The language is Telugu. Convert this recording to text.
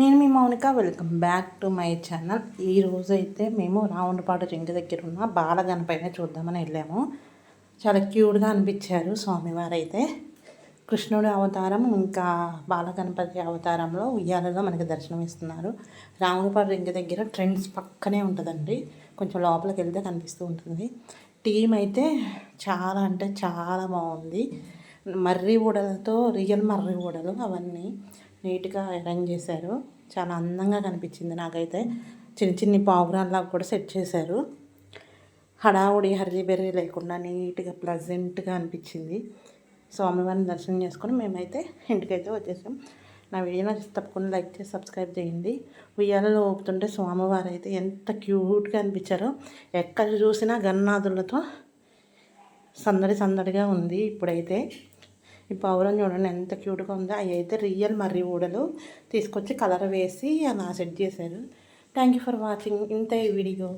నేను మీ Mounika welcome back to my channel. ఈ రోజు అయితే మేము రావుండపాడు రింగ్ దగ్గర ఉన్న బాలగణపైన చూద్దామని వెళ్ళాము. చాలా క్యూట్గా అనిపించారు స్వామివారు అయితే కృష్ణుడి అవతారం ఇంకా బాలగణపతి అవతారంలో ఉయ్యాలలో మనకి దర్శనం ఇస్తున్నారు. రావులపాడు రింగ్ దగ్గర ట్రెండ్స్ పక్కనే ఉంటుందండి. కొంచెం లోపలికి వెళ్తే కనిపిస్తూ ఉంటుంది. టీం అయితే చాలా అంటే చాలా బాగుంది. మర్రి ఊడలతో రియల్ మర్రి ఊడలు అవన్నీ నీట్గా అరేంజ్ చేశారు. చాలా అందంగా కనిపించింది నాకైతే. చిన్న చిన్ని పావురాల్లాగా కూడా సెట్ చేశారు. హడావుడి హరిబెర్రి లేకుండా నీట్గా ప్లజెంట్గా అనిపించింది. స్వామివారిని దర్శనం చేసుకొని మేమైతే ఇంటికైతే వచ్చేసాం. నా వీడియో నచ్చి తప్పకుండా లైక్ చేసి సబ్స్క్రైబ్ చేయండి. ఉయ్యాలలో ఊపుతుంటే స్వామివారు అయితే ఎంత క్యూట్గా అనిపించారో. ఎక్కడ చూసినా గన్నాదులతో సందడి సందడిగా ఉంది ఇప్పుడైతే. ఈ పావురం చూడండి ఎంత క్యూట్గా ఉందో. అవి అయితే రియల్ మర్రి ఊడలు. తీసుకొచ్చి కలర్ వేసి అలా సెట్ చేశారు. థ్యాంక్ యూ ఫర్ వాచింగ్ ఇంత ఈ వీడియో.